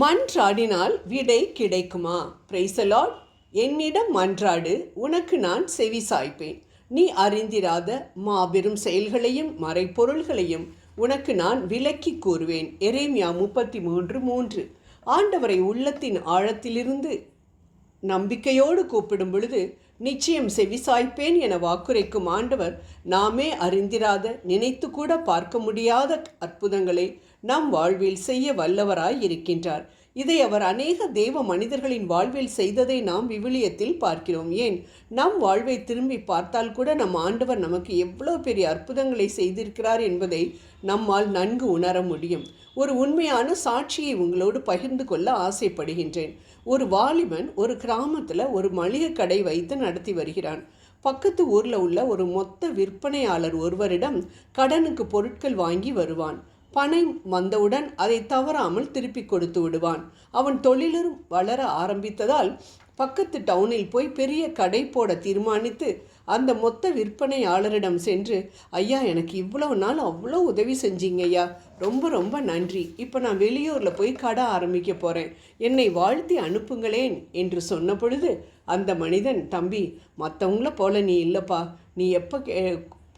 மன்றாடினால் விடை கிடைக்குமா? பிரைசலாட் என்னிடம் மன்றாடு உனக்கு நான் செவி சாய்ப்பேன். நீ அறிந்திராத மாபெரும் செயல்களையும் மறைப்பொருள்களையும் உனக்கு நான் விலக்கி கூறுவேன். எரேமியா முப்பத்தி மூன்று. மூன்று ஆண்டவரை உள்ளத்தின் ஆழத்திலிருந்து நம்பிக்கையோடு கூப்பிடும் பொழுது நிச்சயம் செவிசாய்ப்பேன் என வாக்குரைக்கும் ஆண்டவர் நாமே அறிந்திராத நினைத்து கூட பார்க்க முடியாத அற்புதங்களை நம் வாழ்வில் செய்ய வல்லவராய் இருக்கின்றார். இதை அவர் அநேக தெய்வ மனிதர்களின் வாழ்வில் செய்ததை நாம் விவிலியத்தில் பார்க்கிறோம். ஏன்? நம் வாழ்வை திரும்பி பார்த்தால் கூட நம் ஆண்டவர் நமக்கு எவ்வளோ பெரிய அற்புதங்களை செய்திருக்கிறார் என்பதை நம்மால் நன்கு உணர முடியும். ஒரு உண்மையான சாட்சியை உங்களோடு பகிர்ந்து கொள்ள ஆசைப்படுகின்றேன். ஒரு வாலிபன் ஒரு கிராமத்தில் ஒரு மளிகை கடை வைத்து நடத்தி வருகிறான். பக்கத்து ஊரில் உள்ள ஒரு மொத்த விற்பனையாளர் ஒருவரிடம் கடனுக்கு பொருட்கள் வாங்கி வருவான். பணம் வந்தவுடன் அதை தவறாமல் திருப்பி கொடுத்து விடுவான். அவன் தொழிலும் வளர ஆரம்பித்ததால் பக்கத்து டவுனில் போய் பெரிய கடை போட தீர்மானித்து அந்த மொத்த விற்பனையாளரிடம் சென்று ஐயா எனக்கு இவ்வளவு நாள் அவ்வளோ உதவி செஞ்சீங்க ஐயா ரொம்ப ரொம்ப நன்றி. இப்போ நான் வெளியூரில் போய் கடை ஆரம்பிக்க போகிறேன் என்னை வாழ்த்தி அனுப்புங்களேன் என்று சொன்ன பொழுது அந்த மனிதன் தம்பி மற்றவங்கள போல நீ இல்லைப்பா. நீ எப்போ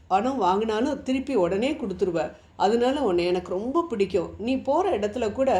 பணம் வாங்கினாலும் திருப்பி உடனே கொடுத்துருவேன் அதனால உன்னை எனக்கு ரொம்ப பிடிக்கும். நீ போகிற இடத்துல கூட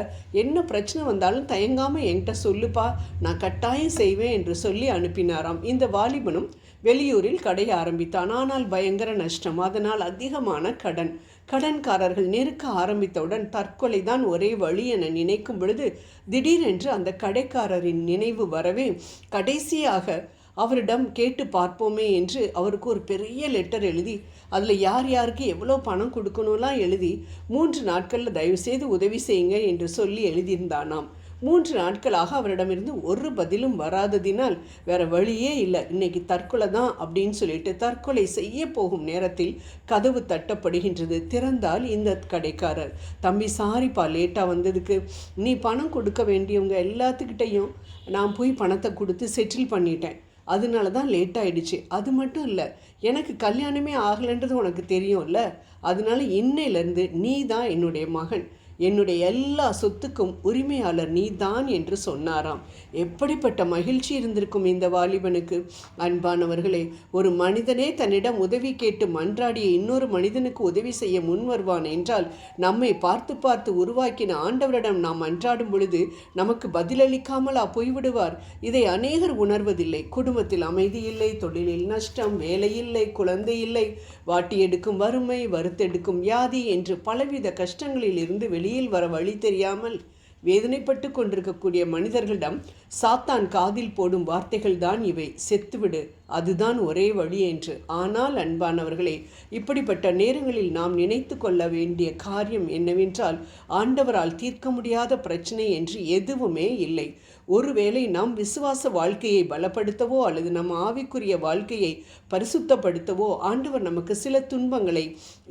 என்ன பிரச்சனை வந்தாலும் தயங்காமல் என்கிட்ட சொல்லுப்பா. நான் கட்டாயம் செய்வேன் என்று சொல்லி அனுப்பினாராம். இந்த வாலிபனும் வெளியூரில் கடை ஆரம்பித்தான். ஆனால் பயங்கர நஷ்டம். அதனால் அதிகமான கடன். கடன்காரர்கள் நெருக்க ஆரம்பித்தவுடன் தற்கொலை தான் ஒரே வழி என நினைக்கும் பொழுது திடீரென்று அந்த கடைக்காரரின் நினைவு வரவே கடைசியாக அவரிடம் கேட்டு பார்ப்போமே என்று அவருக்கு ஒரு பெரிய லெட்டர் எழுதி அதில் யார் யாருக்கு எவ்வளோ பணம் கொடுக்கணும்லாம் எழுதி மூன்று நாட்களில் தயவுசெய்து உதவி செய்யுங்க என்று சொல்லி எழுதியிருந்தானாம். மூன்று நாட்களாக அவரிடமிருந்து ஒரு பதிலும் வராததினால் வேற வழியே இல்லை. இன்னைக்கு தற்கொலை தான் அப்படின்னு சொல்லிட்டு தற்கொலை செய்ய போகும் நேரத்தில் கதவு தட்டப்படுகின்றது. திறந்தால் இந்த கடைக்காரர் தம்பி சாரிப்பா லேட்டாக வந்ததுக்கு. நீ பணம் கொடுக்க வேண்டியவங்க எல்லாத்துக்கிட்டையும் நான் போய் பணத்தை கொடுத்து செட்டில் பண்ணிட்டேன். அதனால தான் லேட் ஆகிடுச்சு அது மட்டும் இல்லை எனக்கு கல்யாணமே ஆகலைன்றது உனக்கு தெரியும்ல? அதனால இன்னையிலேருந்து நீ தான் என்னுடைய மகன். என்னுடைய எல்லா சொத்துக்கும் உரிமையாளர் நீதான் என்று சொன்னாராம். எப்படிப்பட்ட மகிழ்ச்சி இருந்திருக்கும் இந்த வாலிபனுக்கு? அன்பானவர்களே ஒரு மனிதனே தன்னிடம் உதவி கேட்டு மன்றாடிய இன்னொரு மனிதனுக்கு உதவி செய்ய முன் வருவான் என்றால் நம்மை பார்த்து பார்த்து உருவாக்கின ஆண்டவரிடம் நாம் அன்றாடும் பொழுது நமக்கு பதிலளிக்காமலா போய்விடுவார்? இதை அநேகர் உணர்வதில்லை. குடும்பத்தில் அமைதி இல்லை தொழிலில் நஷ்டம் வேலை இல்லை குழந்தை இல்லை. வாட்டி எடுக்கும் வறுமை வருத்தெடுக்கும் வியாதி என்று பலவித கஷ்டங்களில் இருந்து வெளி வெளியில் வர வழி தெரியாமல் வேதனைப்பட்டு கொண்டிருக்கக்கூடிய மனிதர்களிடம் சாத்தான் காதில் போடும் வார்த்தைகள் தான் இவை. செத்துவிடு அதுதான் ஒரே வழி என்று. ஆனால் அன்பானவர்களே இப்படிப்பட்ட நேரங்களில் நாம் நினைத்து கொள்ள வேண்டிய காரியம் என்னவென்றால் ஆண்டவரால் தீர்க்க முடியாத பிரச்சனை என்று எதுவுமே இல்லை. ஒருவேளை நாம் விசுவாச வாழ்க்கையை பலப்படுத்தவோ அல்லது நம் ஆவிக்குரிய வாழ்க்கையை பரிசுத்தப்படுத்தவோ ஆண்டவர் நமக்கு சில துன்பங்களை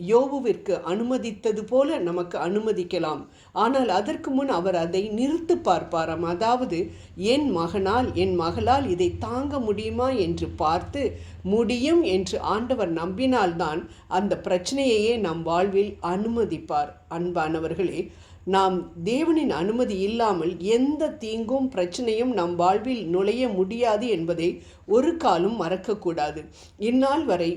யோவுவிற்கு அனுமதித்தது போல நமக்கு அனுமதிக்கலாம். ஆனால் அதற்கு முன் அவர் அதை நிறுத்து பார்ப்பாராம். அதாவது என் மகனால் என் மகளால் இதை தாங்க முடியுமா என்று பார்த்து முடியும் என்று ஆண்டவர் நம்பினால்தான் அந்த பிரச்சனையையே நம் வாழ்வில் அனுமதிப்பார். அன்பானவர்களே நாம் தேவனின் அனுமதி இல்லாமல் எந்த தீங்கும் பிரச்சனையும் நம் வாழ்வில் நுழைய முடியாது என்பதை ஒரு காலம் மறக்கக்கூடாது. இந்நாள் வரை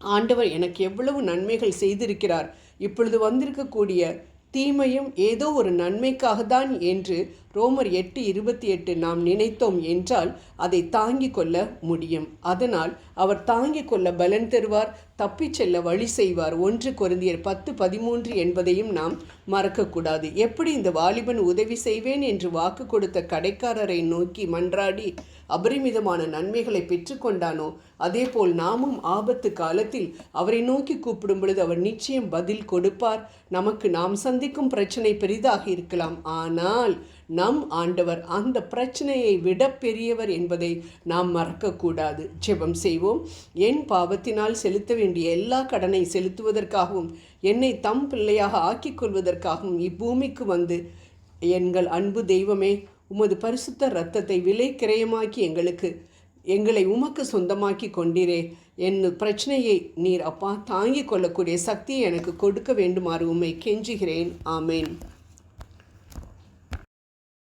ஆண்டவர் எனக்கு எவ்வளவு நன்மைகள் செய்திருக்கிறார். இப்பொழுது வந்திருக்கக்கூடிய தீமையும் ஏதோ ஒரு நன்மைக்காக தான் என்று ரோமர் எட்டு இருபத்தி எட்டு நாம் நினைத்தோம் என்றால் அதை தாங்கிக் கொள்ள முடியும். அதனால் அவர் தாங்கிக் கொள்ள பலன் தருவார் தப்பிச் செல்ல வழி செய்வார். ஒன்று குருந்தியர் பத்து பதிமூன்று என்பதையும் நாம் மறக்கக்கூடாது. எப்படி இந்த வாலிபன் உதவி செய்வேன் என்று வாக்கு கொடுத்த கடைக்காரரை நோக்கி மன்றாடி அபரிமிதமான நன்மைகளை பெற்றுக்கொண்டானோ அதேபோல் நாமும் ஆபத்து காலத்தில் அவரை நோக்கி கூப்பிடும் பொழுது அவர் நிச்சயம் பதில் கொடுப்பார். நமக்கு நாம் சந்திக்கும் பிரச்சனை பெரிதாக இருக்கலாம். ஆனால் நம் ஆண்டவர் அந்த பிரச்சனையை விட பெரியவர் என்பதை நாம் மறக்கக்கூடாது. ஜெபம் செய்வோம். என் பாவத்தினால் செலுத்த வேண்டிய எல்லா கடனை செலுத்துவதற்காகவும் என்னை தம் பிள்ளையாக ஆக்கிக் கொள்வதற்காகவும் இப்பூமிக்கு வந்து எங்கள் அன்பு தெய்வமே உமது பரிசுத்த இரத்தத்தை விலை கிரயமாக்கி எங்களுக்கு எங்களை உமக்கு சொந்தமாக்கி கொண்டீரே. என் பிரச்சனையை நீர் அப்பா தாங்கிக் கொள்ளக்கூடிய சக்தியை எனக்கு கொடுக்க வேண்டுமாறு உம்மை கெஞ்சுகிறேன். ஆமேன்.